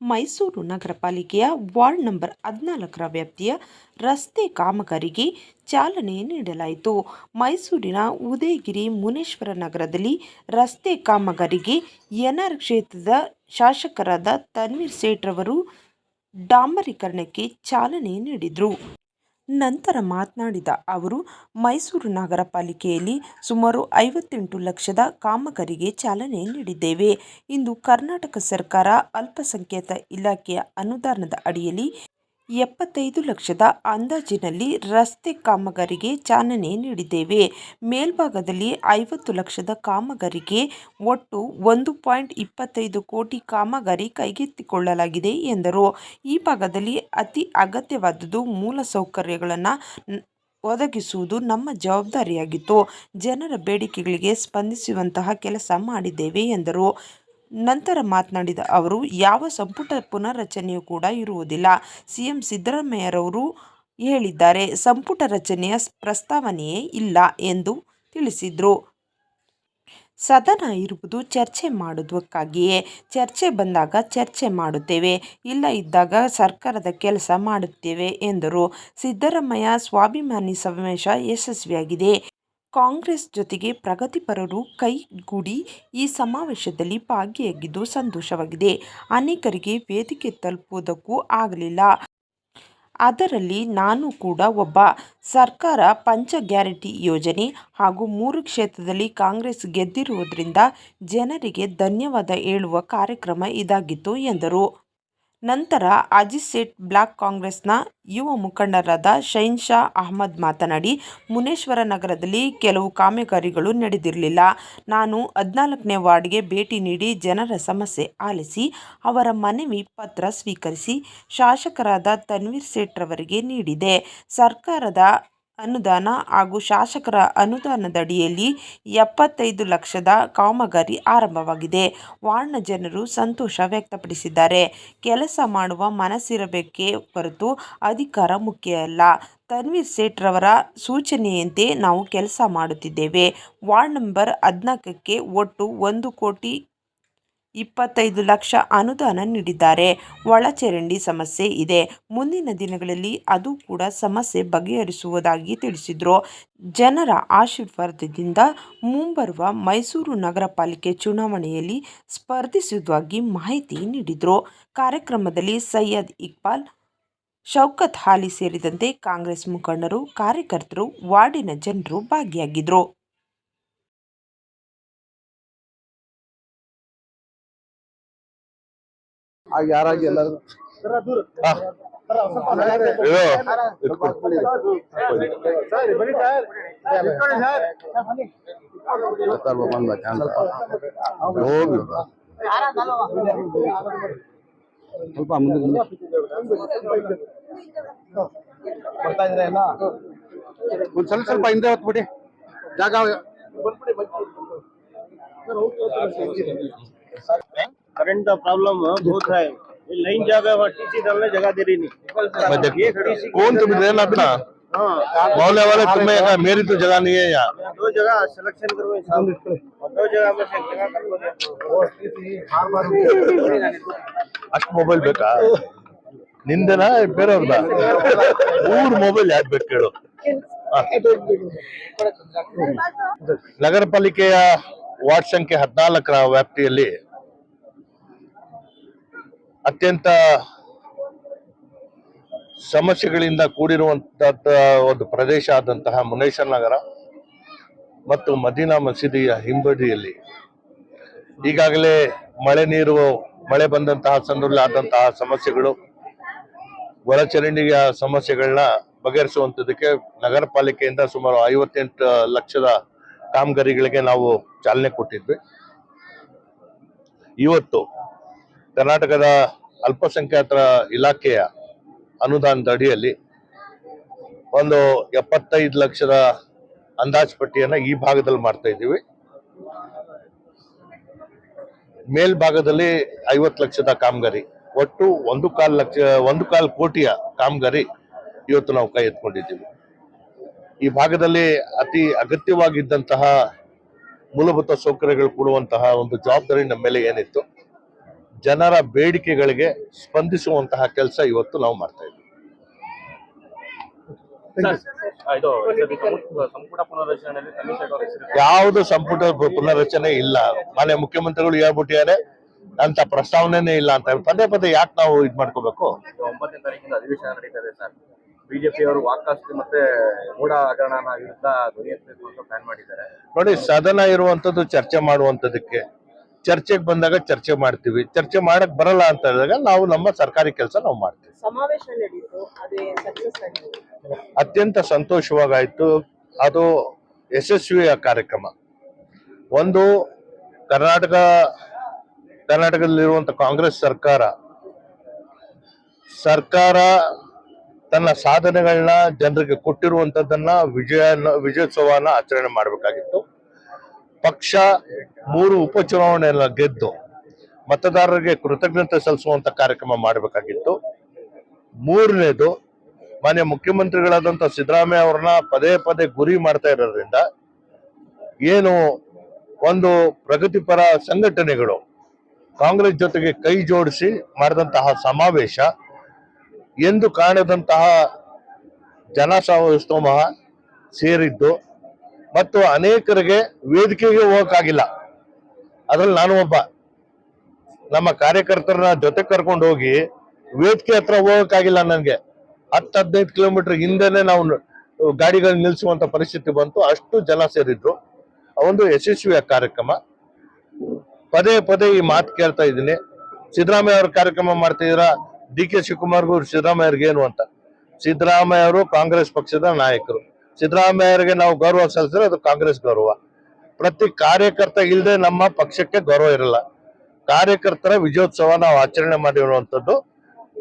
ಮೈಸೂರು ನಗರ ಪಾಲಿಕೆಯ ward number ಹದಿನಾಲ್ಕರ ವ್ಯಾಪ್ತಿಯ ರಸ್ತೆ ಕಾಮಗಾರಿಗೆ ಚಾಲನೆ ನೀಡಲಾಯಿತು. ಮೈಸೂರಿನ ಉದಯಗಿರಿ ಮುನೇಶ್ವರ ನಗರದಲ್ಲಿ ರಸ್ತೆ ಕಾಮಗಾರಿಗೆ ಎನ್ಆರ್ ಕ್ಷೇತ್ರದ ಶಾಸಕರಾದ ತನ್ವೀರ್ ಸೇಠ್ರವರು ಡಾಂಬರೀಕರಣಕ್ಕೆ ಚಾಲನೆ ನೀಡಿದರು. ನಂತರ ಮಾತನಾಡಿದ ಅವರು, ಮೈಸೂರು ನಗರ ಪಾಲಿಕೆಯಲ್ಲಿ ಸುಮಾರು ಐವತ್ತೆಂಟು ಲಕ್ಷದ ಕಾಮಗಾರಿಗೆ ಚಾಲನೆ ನೀಡಿದ್ದೇವೆ. ಇಂದು ಕರ್ನಾಟಕ ಸರ್ಕಾರ ಅಲ್ಪಸಂಖ್ಯಾತ ಇಲಾಖೆಯ ಅನುದಾನದ ಅಡಿಯಲ್ಲಿ ಎಪ್ಪತ್ತೈದು ಲಕ್ಷದ ಅಂದಾಜಿನಲ್ಲಿ ರಸ್ತೆ ಕಾಮಗಾರಿಗೆ ಚಾಲನೆ ನೀಡಿದ್ದೇವೆ. ಮೇಲ್ಭಾಗದಲ್ಲಿ ಐವತ್ತು ಲಕ್ಷದ ಕಾಮಗಾರಿಗೆ ಒಟ್ಟು ಒಂದು ಪಾಯಿಂಟ್ ಇಪ್ಪತ್ತೈದು ಕೋಟಿ ಕಾಮಗಾರಿ ಕೈಗೆತ್ತಿಕೊಳ್ಳಲಾಗಿದೆ ಎಂದರು. ಈ ಭಾಗದಲ್ಲಿ ಅತಿ ಅಗತ್ಯವಾದುದು ಮೂಲಸೌಕರ್ಯಗಳನ್ನು ಒದಗಿಸುವುದು ನಮ್ಮ ಜವಾಬ್ದಾರಿಯಾಗಿತ್ತು. ಜನರ ಬೇಡಿಕೆಗಳಿಗೆ ಸ್ಪಂದಿಸುವಂತಹ ಕೆಲಸ ಮಾಡಿದ್ದೇವೆ ಎಂದರು. ನಂತರ ಮಾತನಾಡಿದ ಅವರು, ಯಾವ ಸಂಪುಟ ಪುನರ್ರಚನೆಯೂ ಕೂಡ ಇರುವುದಿಲ್ಲ, ಸಿಎಂ ಸಿದ್ದರಾಮಯ್ಯರವರು ಹೇಳಿದ್ದಾರೆ. ಸಂಪುಟ ರಚನೆಯ ಪ್ರಸ್ತಾವನೆಯೇ ಇಲ್ಲ ಎಂದು ತಿಳಿಸಿದರು. ಸದನ ಇರುವುದು ಚರ್ಚೆ ಮಾಡುವುದಕ್ಕಾಗಿಯೇ. ಚರ್ಚೆ ಬಂದಾಗ ಚರ್ಚೆ ಮಾಡುತ್ತೇವೆ, ಇಲ್ಲ ಇದ್ದಾಗ ಸರ್ಕಾರದ ಕೆಲಸ ಮಾಡುತ್ತೇವೆ ಎಂದರು. ಸಿದ್ದರಾಮಯ್ಯ ಸ್ವಾಭಿಮಾನಿ ಸಮಾವೇಶ ಯಶಸ್ವಿಯಾಗಿದೆ. ಕಾಂಗ್ರೆಸ್ ಜೊತೆಗೆ ಪ್ರಗತಿಪರರು ಕೈಗೂಡಿ ಈ ಸಮಾವೇಶದಲ್ಲಿ ಭಾಗಿಯಾಗಿದ್ದು ಸಂತೋಷವಾಗಿದೆ. ಅನೇಕರಿಗೆ ವೇದಿಕೆ ತಲುಪುವುದಕ್ಕೂ ಆಗಲಿಲ್ಲ. ಅದರಲ್ಲಿ ನಾನು ಕೂಡ ಒಬ್ಬ. ಸರ್ಕಾರ ಪಂಚ ಗ್ಯಾರಂಟಿ ಯೋಜನೆ ಹಾಗೂ ಮೂರು ಕ್ಷೇತ್ರದಲ್ಲಿ ಕಾಂಗ್ರೆಸ್ ಗೆದ್ದಿರುವುದರಿಂದ ಜನರಿಗೆ ಧನ್ಯವಾದ ಹೇಳುವ ಕಾರ್ಯಕ್ರಮ ಇದಾಗಿತ್ತು ಎಂದರು. ನಂತರ ಅಜಿಸೇಟ್ ಬ್ಲಾಕ್ ಕಾಂಗ್ರೆಸ್ನ ಯುವ ಮುಖಂಡರಾದ ಶೈನ್ ಶಾ ಅಹಮದ್ ಮಾತನಾಡಿ, ಮುನೇಶ್ವರ ನಗರದಲ್ಲಿ ಕೆಲವು ಕಾಮಗಾರಿಗಳು ನಡೆದಿರಲಿಲ್ಲ. ನಾನು ಹದಿನಾಲ್ಕನೇ ವಾರ್ಡ್ಗೆ ಭೇಟಿ ನೀಡಿ ಜನರ ಸಮಸ್ಯೆ ಆಲಿಸಿ, ಅವರ ಮನವಿ ಪತ್ರ ಸ್ವೀಕರಿಸಿ, ಶಾಸಕರಾದ ತನ್ವೀರ್ ಸೇಠ್ರವರಿಗೆ ನೀಡಿದೆ. ಸರ್ಕಾರದ ಅನುದಾನ ಹಾಗೂ ಶಾಸಕರ ಅನುದಾನದಡಿಯಲ್ಲಿ ಎಪ್ಪತ್ತೈದು ಲಕ್ಷದ ಕಾಮಗಾರಿ ಆರಂಭವಾಗಿದೆ. ವಾರ್ಡ್ನ ಜನರು ಸಂತೋಷ ವ್ಯಕ್ತಪಡಿಸಿದ್ದಾರೆ. ಕೆಲಸ ಮಾಡುವ ಮನಸ್ಸಿರಬೇಕೇ ಹೊರತು ಅಧಿಕಾರ ಮುಖ್ಯ ಅಲ್ಲ. ತನ್ವೀರ್ ಸೇಠ್ರವರ ಸೂಚನೆಯಂತೆ ನಾವು ಕೆಲಸ ಮಾಡುತ್ತಿದ್ದೇವೆ. ವಾರ್ಡ್ ನಂಬರ್ ಹದಿನಾಲ್ಕಕ್ಕೆ ಒಟ್ಟು ಒಂದು ಕೋಟಿ ಇಪ್ಪತ್ತೈದು ಲಕ್ಷ ಅನುದಾನ ನೀಡಿದ್ದಾರೆ. ಒಳಚರಂಡಿ ಸಮಸ್ಯೆ ಇದೆ. ಮುಂದಿನ ದಿನಗಳಲ್ಲಿ ಅದು ಕೂಡ ಸಮಸ್ಯೆ ಬಗೆಹರಿಸುವುದಾಗಿ ತಿಳಿಸಿದರು. ಜನರ ಆಶೀರ್ವಾದದಿಂದ ಮುಂಬರುವ ಮೈಸೂರು ನಗರ ಪಾಲಿಕೆ ಚುನಾವಣೆಯಲ್ಲಿ ಸ್ಪರ್ಧಿಸುವುದಾಗಿ ಮಾಹಿತಿ ನೀಡಿದರು. ಕಾರ್ಯಕ್ರಮದಲ್ಲಿ ಸೈಯದ್ ಇಕ್ಬಾಲ್, ಶೌಕತ್ ಹಾಲಿ ಸೇರಿದಂತೆ ಕಾಂಗ್ರೆಸ್ ಮುಖಂಡರು, ಕಾರ್ಯಕರ್ತರು, ವಾರ್ಡಿನ ಜನರು ಭಾಗಿಯಾಗಿದ್ದರು ಆಗ ಯಾರಾಗಿ ಎಲ್ಲರೂ ಬಂದ ಹೋಗಿ ಸ್ವಲ್ಪ ಮುಂದೆ ಬರ್ತಾ ಇದ್ರೆ ಎಲ್ಲ ಒಂದ್ ಸ್ವಲ್ಪ ಸ್ವಲ್ಪ ಹಿಂದೆ ಹೊತ್ಬಿಡಿ ಜಾಗ करंट का प्रॉब्लम बहुत है ये लाइन जगह टीसी डालने जगह दे रही नहीं एक TC कौन तुम रहना अपना हाँ मोहल्ले वाले तुम्हें यहाँ मेरी तो जगह नहीं है यहाँ दो जगह सिलेक्शन करो साहब और दो जगह में से एक जगह करो ಅಷ್ಟು ಮೊಬೈಲ್ ಬೇಕಾ ನಿಂದೆನಾ ಬೇರೆಯವ್ರದ ಊರ್ ಮೊಬೈಲ್ ಯಾಕೆ ಬೇಕು ಕೇಳು ಹಾ. ನಗರ ಪಾಲಿಕೆಯ ವಾರ್ಡ್ ಸಂಖ್ಯೆ ಹದಿನಾಲ್ಕರ ವ್ಯಾಪ್ತಿಯಲ್ಲಿ ಅತ್ಯಂತ ಸಮಸ್ಯೆಗಳಿಂದ ಕೂಡಿರುವಂತ ಒಂದು ಪ್ರದೇಶ ಆದಂತಹ ಮುನೇಶ್ವರ ನಗರ ಮತ್ತು ಮದೀನಾ ಮಸೀದಿಯ ಹಿಂಬದಿಯಲ್ಲಿ. ಈಗಾಗಲೇ ಮಳೆ ನೀರು, ಮಳೆ ಬಂದಂತಹ ಸಂದರ್ಭದಲ್ಲಿ ಆದಂತಹ ಸಮಸ್ಯೆಗಳು, ಒಳಚರಂಡಿಯ ಸಮಸ್ಯೆಗಳನ್ನ ಬಗೆಹರಿಸುವಂಥದ್ದಕ್ಕೆ ನಗರ ಪಾಲಿಕೆಯಿಂದ ಸುಮಾರು ಐವತ್ತೆಂಟು ಲಕ್ಷದ ಕಾಮಗಾರಿಗಳಿಗೆ ನಾವು ಚಾಲನೆ ಕೊಟ್ಟಿದ್ವಿ. ಇವತ್ತು ಕರ್ನಾಟಕದ ಅಲ್ಪಸಂಖ್ಯಾತರ ಇಲಾಖೆಯ ಅನುದಾನದ ಅಡಿಯಲ್ಲಿ ಒಂದು ಎಪ್ಪತ್ತೈದು ಲಕ್ಷದ ಅಂದಾಜು ಪಟ್ಟಿಯನ್ನು ಈ ಭಾಗದಲ್ಲಿ ಮಾಡ್ತಾ ಇದ್ದೀವಿ. ಮೇಲ್ಭಾಗದಲ್ಲಿ ಐವತ್ತು ಲಕ್ಷದ ಕಾಮಗಾರಿ, ಒಟ್ಟು ಒಂದು ಕಾಲ್ ಲಕ್ಷ, ಒಂದು ಕಾಲ್ ಕೋಟಿಯ ಕಾಮಗಾರಿ ಇವತ್ತು ನಾವು ಕೈ ಎತ್ಕೊಂಡಿದ್ದೀವಿ. ಈ ಭಾಗದಲ್ಲಿ ಅತಿ ಅಗತ್ಯವಾಗಿದ್ದಂತಹ ಮೂಲಭೂತ ಸೌಕರ್ಯಗಳು ಕೊಡುವಂತಹ ಒಂದು ಜವಾಬ್ದಾರಿ ನಮ್ಮ ಮೇಲೆ ಏನಿತ್ತು ಜನರ ಬೇಡಿಕೆಗಳಿಗೆ ಸ್ಪಂದಿಸುವಂತಹ ಕೆಲಸ ಇವತ್ತು ನಾವು ಮಾಡ್ತಾ ಇದ್ದೀವಿ. ಯಾವುದು ಸಂಪುಟ ಪುನರ್ರಚನೆ ಇಲ್ಲ. ಮಾನ್ಯ ಮುಖ್ಯಮಂತ್ರಿಗಳು ಹೇಳ್ಬಿಟ್ಟಿದ್ದಾರೆ ಅಂತ ಪ್ರಸ್ತಾವನೆನೇ ಇಲ್ಲ ಅಂತ ಪದೇ ಪದೇ ಯಾಕೆ ನಾವು ಇದ್ ಮಾಡ್ಕೋಬೇಕು? ಒಂಬತ್ತನೇ ತಾರೀಕಿಂದ ಅಧಿವೇಶನ ನಡೀತಾ ಇದೆ ಸರ್. ಬಿಜೆಪಿ ಅವರು ವಾಕಾಸ್ತಿ ಮತ್ತೆ ಮೂಢ ಹಗರಣ ವಿರುದ್ಧ ಧ್ವನಿ ಎತ್ತಬೇಕು ಅಂತ ಪ್ಲಾನ್ ಮಾಡಿದ್ದಾರೆ. ನೋಡಿ ಸದನ ಇರುವಂತದ್ದು ಚರ್ಚೆ ಮಾಡುವಂತದಕ್ಕೆ ಚರ್ಚೆಗೆ ಬಂದಾಗ ಚರ್ಚೆ ಮಾಡ್ತೀವಿ. ಚರ್ಚೆ ಮಾಡಕ್ ಬರಲ್ಲ ಅಂತ ಹೇಳಿದಾಗ ನಾವು ನಮ್ಮ ಸರ್ಕಾರಿ ಕೆಲಸ ನಾವು ಮಾಡ್ತೀವಿ. ಸಮಾವೇಶ ಅತ್ಯಂತ ಸಂತೋಷವಾಗಾಯ್ತು. ಅದು ಯಶಸ್ವಿಯ ಕಾರ್ಯಕ್ರಮ. ಒಂದು ಕರ್ನಾಟಕ ಕರ್ನಾಟಕದಲ್ಲಿರುವಂತ ಕಾಂಗ್ರೆಸ್ ಸರ್ಕಾರ ಸರ್ಕಾರ ತನ್ನ ಸಾಧನೆಗಳನ್ನ ಜನರಿಗೆ ಕೊಟ್ಟಿರುವಂತದ್ದನ್ನ ವಿಜಯ ವಿಜಯೋತ್ಸವನ ಆಚರಣೆ ಮಾಡಬೇಕಾಗಿತ್ತು. ಪಕ್ಷ ಮೂರು ಉಪಚುನಾವಣೆಯನ್ನ ಗೆದ್ದು ಮತದಾರರಿಗೆ ಕೃತಜ್ಞತೆ ಸಲ್ಲಿಸುವಂತ ಕಾರ್ಯಕ್ರಮ ಮಾಡಬೇಕಾಗಿತ್ತು. ಮೂರನೇದು, ಮಾನ್ಯ ಮುಖ್ಯಮಂತ್ರಿಗಳಾದಂತ ಸಿದ್ದರಾಮಯ್ಯ ಅವ್ರನ್ನ ಪದೇ ಪದೇ ಗುರಿ ಮಾಡ್ತಾ ಇರೋದ್ರಿಂದ ಏನು ಒಂದು ಪ್ರಗತಿಪರ ಸಂಘಟನೆಗಳು ಕಾಂಗ್ರೆಸ್ ಜೊತೆಗೆ ಕೈ ಜೋಡಿಸಿ ಮಾಡಿದಂತಹ ಸಮಾವೇಶ, ಎಂದು ಕಾಣದಂತಹ ಮಹ ಸೇರಿದ್ದು ಮತ್ತು ಅನೇಕರಿಗೆ ವೇದಿಕೆಗೆ ಹೋಗಕ್ಕಾಗಿಲ್ಲ. ಅದ್ರಲ್ಲಿ ನಾನು ಒಬ್ಬ. ನಮ್ಮ ಕಾರ್ಯಕರ್ತರನ್ನ ಜೊತೆ ಕರ್ಕೊಂಡು ಹೋಗಿ ವೇದಿಕೆ ಹತ್ರ ಹೋಗಕ್ಕಾಗಿಲ್ಲ ನನಗೆ. ಹತ್ತು ಹದಿನೈದು ಕಿಲೋಮೀಟರ್ ಹಿಂದೆನೆ ನಾವು ಗಾಡಿಗಳನ್ನ ನಿಲ್ಲಿಸುವಂತ ಪರಿಸ್ಥಿತಿ ಬಂತು. ಅಷ್ಟು ಜನ ಸೇರಿದ್ರು. ಒಂದು ಯಶಸ್ವಿಯ ಕಾರ್ಯಕ್ರಮ. ಪದೇ ಪದೇ ಈ ಮಾತು ಕೇಳ್ತಾ ಇದ್ದೀನಿ. ಸಿದ್ದರಾಮಯ್ಯ ಅವ್ರ ಕಾರ್ಯಕ್ರಮ ಮಾಡ್ತಿದ್ದೀರಾ? ಡಿ ಕೆ ಶಿವಕುಮಾರ್ಗೂ ಏನು ಅಂತ. ಸಿದ್ದರಾಮಯ್ಯ ಅವರು ಕಾಂಗ್ರೆಸ್ ಪಕ್ಷದ ನಾಯಕರು. ಸಿದ್ದರಾಮಯ್ಯ ಅವರಿಗೆ ನಾವು ಗೌರವ ಸಲ್ಲಿಸಿದ್ರೆ ಅದು ಕಾಂಗ್ರೆಸ್ ಗೌರವ. ಪ್ರತಿ ಕಾರ್ಯಕರ್ತ ಇಲ್ಲದೆ ನಮ್ಮ ಪಕ್ಷಕ್ಕೆ ಗೌರವ ಇರಲ್ಲ. ಕಾರ್ಯಕರ್ತರ ವಿಜಯೋತ್ಸವ ನಾವು ಆಚರಣೆ ಮಾಡಿರುವಂಥದ್ದು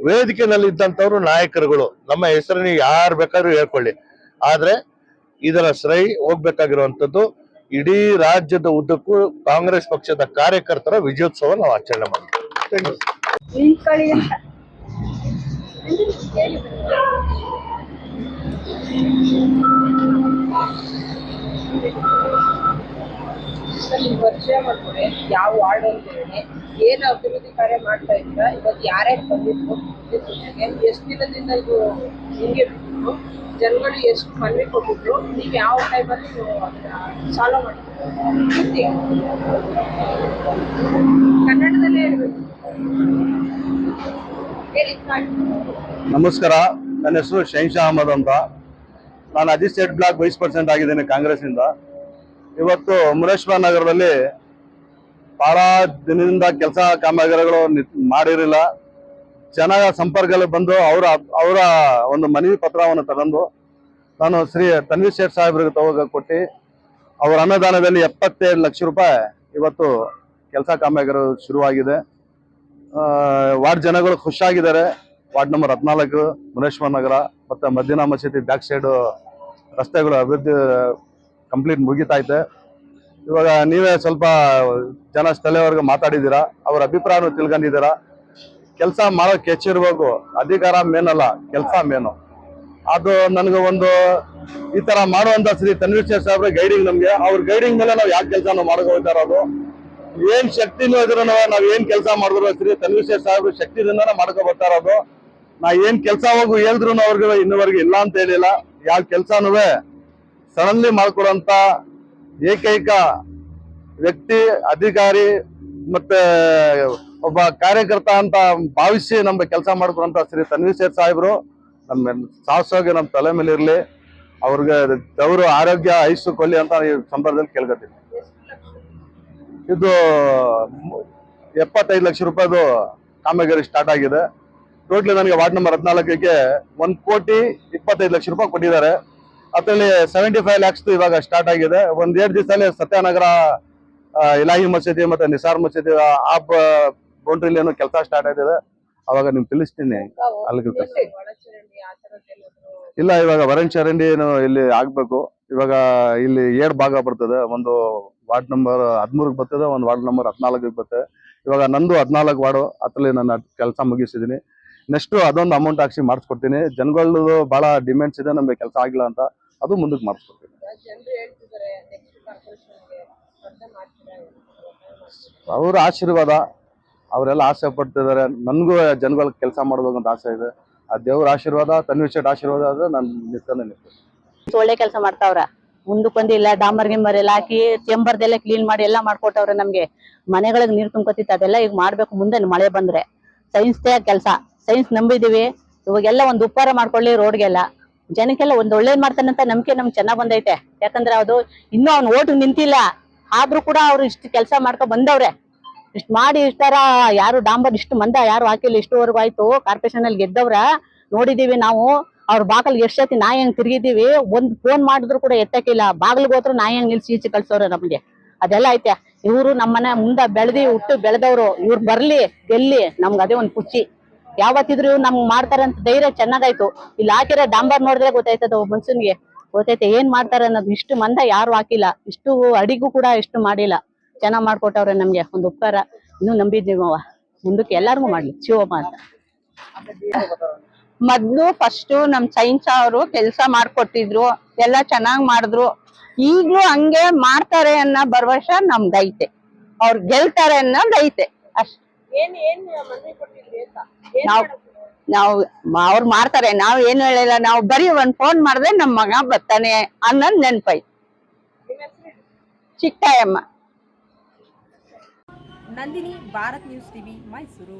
ವೇದಿಕೆನಲ್ಲಿ ಇದ್ದಂಥವ್ರು ನಾಯಕರುಗಳು. ನಮ್ಮ ಹೆಸರನ್ನ ಯಾರು ಬೇಕಾದ್ರೂ ಹೇಳ್ಕೊಳ್ಳಿ. ಆದರೆ ಇದರ ಶ್ರೈ ಹೋಗ್ಬೇಕಾಗಿರುವಂಥದ್ದು ಇಡೀ ರಾಜ್ಯದ ಉದ್ದಕ್ಕೂ ಕಾಂಗ್ರೆಸ್ ಪಕ್ಷದ ಕಾರ್ಯಕರ್ತರ ವಿಜಯೋತ್ಸವ ನಾವು ಆಚರಣೆ ಮಾಡ್ತೀವಿ ನಿಮ್ ಪರಿಚಯ ಮಾಡ್ಕೊಡಿ ಯಾವ ವಾರ್ಡ್ ಅಂತ ಹೇಳಿ. ಏನು ಅಭಿವೃದ್ಧಿ ಕಾರ್ಯ ಮಾಡ್ತಾ ಇದ್ದೀರಾ? ಇವತ್ತು ಯಾರ್ಯಾರು ಬಂದಿದ್ರು? ಎಷ್ಟು ದಿನದಿಂದ ಇದು ಹಿಂಗೆ ಬಿಟ್ಟಿದ್ರು? ಜನಗಳು ಎಷ್ಟು ಮನವಿ ಕೊಟ್ಟಿದ್ರು? ನೀವು ಯಾವ ಟೈಮಲ್ಲಿ ಸಾಲ್ವ್ ಮಾಡ್ತೀರಾ? ಕನ್ನಡದಲ್ಲೇ ಹೇಳ್ಬೇಕು. ನಮಸ್ಕಾರ. ನನ್ನ ಹೆಸರು ಶೈನ್ಶಾ ಅಹಮದ್ ಅಂತ. ನಾನು Ajith state block vice president ಆಗಿದ್ದೇನೆ ಕಾಂಗ್ರೆಸ್ನಿಂದ ಇವತ್ತು ಮುರೇಶ್ವರ ನಗರದಲ್ಲಿ ಬಹಳ ದಿನದಿಂದ ಕೆಲಸ ಕಾಮಗಾರಿಗಳು ಮಾಡಿರಲಿಲ್ಲ. ಜನರ ಸಂಪರ್ಕದಲ್ಲಿ ಬಂದು ಅವರ ಅವರ ಒಂದು ಮನವಿ ಪತ್ರವನ್ನು ತಗೊಂಡು ನಾನು ಶ್ರೀ ತನ್ವೀರ್ ಶೇಖ್ ಸಾಹೇಬ್ರಿಗೆ ತಗೋ ಕೊಟ್ಟು ಅವರ ಅನುದಾನದಲ್ಲಿ ಎಪ್ಪತ್ತೇಳು ಲಕ್ಷ ರೂಪಾಯಿ ಇವತ್ತು ಕೆಲಸ ಕಾಮಗಾರಿ ಶುರುವಾಗಿದೆ. ವಾರ್ಡ್ ಜನಗಳು ಖುಷಿಯಾಗಿದ್ದಾರೆ. ವಾರ್ಡ್ ನಂಬರ್ ಹದಿನಾಲ್ಕು ಮುನೇಶ್ವರ ನಗರ ಮತ್ತು ಮದ್ದಿನ ಮಸೀದಿ ಬ್ಯಾಕ್ ಸೈಡು ರಸ್ತೆಗಳು ಅಭಿವೃದ್ಧಿ ಕಂಪ್ಲೀಟ್ ಮುಗಿತೈತೆ ಇವಾಗ ನೀವೇ ಸ್ವಲ್ಪ ಜನ ಸ್ಥಳೀಯವರೆಗೂ ಮಾತಾಡಿದ್ದೀರಾ, ಅವ್ರ ಅಭಿಪ್ರಾಯನೂ ತಿಳ್ಕೊಂಡಿದ್ದೀರಾ. ಕೆಲಸ ಮಾಡೋಕೆ ಹೆಚ್ಚಿರಬೇಕು ಅಧಿಕಾರ ಮೇನಲ್ಲ, ಕೆಲಸ ಮೇನು. ಅದು ನನಗೆ ಒಂದು ಈ ತರ ಮಾಡುವಂತ ಶ್ರೀ ತನ್ವೀರ್ ಸಾಹೇಬ್ರ ಗೈಡಿಂಗ್ ನಮಗೆ. ಅವ್ರ ಗೈಡಿಂಗ್ ಮೇಲೆ ನಾವು ಯಾಕೆ ಕೆಲಸ ನಾವು ಮಾಡ್ಕೊಳ್ತಾ ಇರೋದು? ಏನ್ ಶಕ್ತಿನೂ ಇದ್ರು ನಾವು ಏನು ಕೆಲಸ ಮಾಡಿದ್ರು ಶ್ರೀ ತನ್ವೀರ್ ಶೇಖ್ ಸಾಹೇಬ್ರ ಶಕ್ತಿಯಿಂದ ಮಾಡ್ಕೊ ಇರೋದು. ನಾ ಏನು ಕೆಲಸ ಹೋಗು ಹೇಳಿದ್ರು ಅವ್ರಿಗೆ ಇನ್ನುವರೆಗೆ ಇಲ್ಲ ಅಂತ ಹೇಳಿಲ್ಲ. ಯಾವ ಕೆಲಸನೂ ಸಡನ್ಲಿ ಮಾಡ್ಕೊಡಂತ ಏಕೈಕ ವ್ಯಕ್ತಿ, ಅಧಿಕಾರಿ ಮತ್ತೆ ಒಬ್ಬ ಕಾರ್ಯಕರ್ತ ಅಂತ ಭಾವಿಸಿ ನಮ್ಗೆ ಕೆಲಸ ಮಾಡ್ಕೊಡಂತ ಶ್ರೀ ತನ್ವೀರ್ ಶೇಖ್ ಸಾಹೇಬ್ರು ನಮ್ಮ ಸಾಹಸವಾಗಿ ನಮ್ಮ ತಲೆ ಮೇಲೆ ಇರಲಿ. ಅವ್ರಿಗೆ ದೇವರು ಆರೋಗ್ಯ ಐಸು ಕೊಲ್ಲಿ ಅಂತ ಈ ಸಂದರ್ಭದಲ್ಲಿ ಕೇಳ್ಕೊತೀನಿ. ಇದು ಎಪ್ಪತ್ತೈದು ಲಕ್ಷ ರೂಪಾಯಿದು ಕಾಮಗಾರಿ ಸ್ಟಾರ್ಟ್ ಆಗಿದೆ. ಟೋಟ್ಲಿ ನನಗೆ ವಾರ್ಡ್ ನಂಬರ್ ಹದಿನಾಲ್ಕಕ್ಕೆ ಒಂದ್ ಕೋಟಿ ಇಪ್ಪತ್ತೈದು ಲಕ್ಷ ರೂಪಾಯಿ ಕೊಟ್ಟಿದ್ದಾರೆ. ಅದರಲ್ಲಿ ಸೆವೆಂಟಿ ಫೈವ್ ಲ್ಯಾಕ್ಸ್ ಇವಾಗ ಸ್ಟಾರ್ಟ್ ಆಗಿದೆ. ಒಂದ್ ಎರಡು ದಿವಸದಲ್ಲಿ ಸತ್ಯನಗರ ಇಲಾಹಿ ಮಸೀದಿ ಮತ್ತೆ ನಿಸಾರ್ ಮಸೀದಿ ಆ ಬೌಂಡ್ರಿಲಿ ಏನೋ ಕೆಲಸ ಸ್ಟಾರ್ಟ್ ಆಗಿದೆ. ಅವಾಗ ನಿಮ್ಗೆ ತಿಳಿಸ್ತೀನಿ. ಅಲ್ಲಿಗೆ ಏನಾದ್ರು ಇಲ್ಲ ಇವಾಗ ವರಣ್ ಚರಂಡಿ ಏನು ಇಲ್ಲಿ ಆಗ್ಬೇಕು. ಇವಾಗ ಇಲ್ಲಿ ಏರ್ ಭಾಗ ಬರ್ತದೆ. ಒಂದು ವಾರ್ಡ್ ನಂಬರ್ ಹದಿಮೂರಕ್ಕೆ ಬರ್ತದೆ. ಒಂದು ವಾರ್ಡ್ ನಂಬರ್ ಹದಿನಾಲ್ಕಕ್ಕೆ ಬರ್ತದೆ. ಇವಾಗ ನಂದು ಹದಿನಾಲ್ಕು ವಾರ್ಡು. ಅದರಲ್ಲಿ ನಾನು ಕೆಲಸ ಮುಗಿಸಿದ್ದೀನಿ. ನೆಕ್ಸ್ಟ್ ಅದೊಂದು ಅಮೌಂಟ್ ಹಾಕ್ಸಿ ಮಾಡಿಸ್ಕೊಡ್ತೀನಿ. ಜನಗಳದ್ದು ಬಹಳ ಡಿಮ್ಯಾಂಡ್ಸ್ ಇದೆ ನಮಗೆ ಕೆಲಸ ಆಗಿಲ್ಲ ಅಂತ ಅದು ಮುಂದಕ್ಕೆ ಮಾಡಿಸ್ಕೊಡ್ತೀನಿ. ಅವ್ರ ಆಶೀರ್ವಾದ ಅವರೆಲ್ಲ ಆಸೆ ಪಡ್ತಿದ್ದಾರೆ ನನಗೂ ಜನಗಳ ಕೆಲಸ ಮಾಡಬೇಕು ಅಂತ ಆಸೆ ಇದೆ. ಆ ದೇವ್ರ ಆಶೀರ್ವಾದ ತನ್ವೀರ್ ಶೆಟ್ ಆಶೀರ್ವಾದ ಆದ್ರೆ ನಾನು ನಿಂತಾನೆ ನಿಂತು ಒಳ್ಳೆ ಕೆಲಸ ಮಾಡ್ತಾವ್ರ. ಮುಂದಕ್ ಬಂದಿಲ್ಲ ಡಾಂಬರ್ ಗಿಂಬರ್ ಎಲ್ಲ ಹಾಕಿ ಚೆಂಬರ್ದೆಲ್ಲ ಕ್ಲೀನ್ ಮಾಡಿ ಎಲ್ಲ ಮಾಡ್ಕೊಟ್ಟವ್ರೆ ನಮ್ಗೆ. ಮನೆಗಳಿಗೆ ನೀರು ತುಂಬ್ಕೊತಿತ್ತು ಅದೆಲ್ಲ ಈಗ ಮಾಡ್ಬೇಕು ಮುಂದೆ ಮಳೆ ಬಂದ್ರೆ. ಸೈನ್ಸ್ ಕೆಲಸ. ಸೈನ್ಸ್ ನಂಬಿದೀವಿ. ಇವಾಗೆಲ್ಲ ಒಂದು ಉಪಕಾರ ಮಾಡ್ಕೊಳ್ಳಿ ರೋಡ್ಗೆಲ್ಲ. ಜನಕ್ಕೆಲ್ಲ ಒಂದ್ ಒಳ್ಳೇದ್ ಮಾಡ್ತಾನಂತ ನಂಬಿಕೆ ನಮ್ಗೆ ಚೆನ್ನಾಗ್ ಬಂದೈತೆ. ಯಾಕಂದ್ರೆ ಅದು ಇನ್ನೂ ಅವ್ನ್ ಓಟ್ ನಿಂತಿಲ್ಲ. ಆದ್ರೂ ಕೂಡ ಅವ್ರು ಇಷ್ಟು ಕೆಲಸ ಮಾಡ್ಕೊ ಬಂದವ್ರೆ. ಇಷ್ಟ್ ಮಾಡಿ ಇಷ್ಟಾರ ಯಾರು ಡಾಂಬರ್ ಇಷ್ಟು ಮಂದ ಯಾರು ಹಾಕಿಲ್ಲ, ಇಷ್ಟುವರೆಗೂ ಆಯ್ತು. ಕಾರ್ಪೊರೇಷನ್ ಅಲ್ಲಿ ಗೆದ್ದವ್ರ. ನೋಡಿದೀವಿ ನಾವು. ಅವ್ರ ಬಾಗಿಲ್ಗೆ ಎಷ್ಟ್ ಸತಿ ನಾಯಿ ಹಂಗ್ ತಿರುಗಿದೀವಿ. ಒಂದ್ ಫೋನ್ ಮಾಡಿದ್ರು ಕೂಡ ಎತ್ತಕ್ಕಿಲ್ಲ ಬಾಗಿಲ್ಗೆ ಹೋದ್ರು ನಾಯಿ ಹಂಗ್ ನಿಲ್ಸಿ ಈಚೆ ಕಳ್ಸೋರೆ ನಮ್ಗೆ. ಅದೆಲ್ಲ ಐತೆ. ಇವ್ರು ನಮ್ಮನೆ ಮುಂದ ಬೆಳ್ದಿ ಹುಟ್ಟು ಬೆಳೆದವ್ರು. ಇವ್ರು ಬರ್ಲಿ, ಗೆಲ್ಲಿ. ನಮ್ಗೆ ಅದೇ ಒಂದ್ ಖುಷಿ. ಯಾವತ್ತಿದ್ರು ನಮ್ಗೆ ಮಾಡ್ತಾರೆ ಅಂತ ಧೈರ್ಯ ಚೆನ್ನಾಗಾಯ್ತು. ಇಲ್ಲಿ ಹಾಕಿರೋ ಡಾಂಬರ್ ನೋಡಿದ್ರೆ ಗೊತ್ತಾಯ್ತದ ಒಬ್ಬ ಮನ್ಸನ್ಗೆ. ಗೊತ್ತೈತೆ ಏನ್ ಮಾಡ್ತಾರೆ ಅನ್ನೋದು ಇಷ್ಟು ಮಂದ ಯಾರು ಹಾಕಿಲ್ಲ. ಇಷ್ಟು ಅಡಿಗೂ ಕೂಡ ಇಷ್ಟು ಮಾಡಿಲ್ಲ. ಚೆನ್ನಾಗ್ ಮಾಡ್ಕೊಟ್ಟವ್ರೆ ನಮ್ಗೆ, ಒಂದು ಉಪಕಾರ. ಇನ್ನು ನಂಬಿದ್ದೀವಿ ಅವ ಮುಂದಕ್ಕೆ ಎಲ್ಲಾರ್ಗು ಮಾಡ್ಲಿ. ಶಿವಮ್ಮ ಅಂತ. ಮೊದ್ಲು ಫಸ್ಟ್ ನಮ್ ಸೈನ್ಸ್ ಅವರು ಕೆಲ್ಸ ಮಾಡ್ಕೊಟ್ಟಿದ್ರು. ಎಲ್ಲ ಚೆನ್ನಾಗ್ ಮಾಡಿದ್ರು. ಈಗ್ಲೂ ಹಂಗೆ ಮಾಡ್ತಾರೆ ಅನ್ನೋ ಭರವಸೆ ನಮ್ದೈತೆ. ಅವ್ರು ಗೆಲ್ತಾರೆ ಅನ್ನೋದೈತೆ. ಅಷ್ಟ್. ಏನ್ ಏನ್ ಮನವಿ ಕೊಟ್ಟಿದ್ರಿ ಅಂತ? ನಾವ್ ನಾವು ಅವ್ರು ಮಾಡ್ತಾರೆ. ನಾವ್ ಏನು ಹೇಳಿಲ್ಲ ನಾವು ಬರೀ ಒಂದ್ ಫೋನ್ ಮಾಡಿದ್ರೆ ನಮ್ ಮಗ ಬರ್ತಾನೆ ಅನ್ನೋದ್ ನೆನ್ಪೈ. ನಿಮ್ಮ ಚಿಕ್ಕಾಯಮ್ಮ ನಂದಿನಿ ಭಾರತ್ ನ್ಯೂಸ್ ಟಿವಿ ಮೈಸೂರು.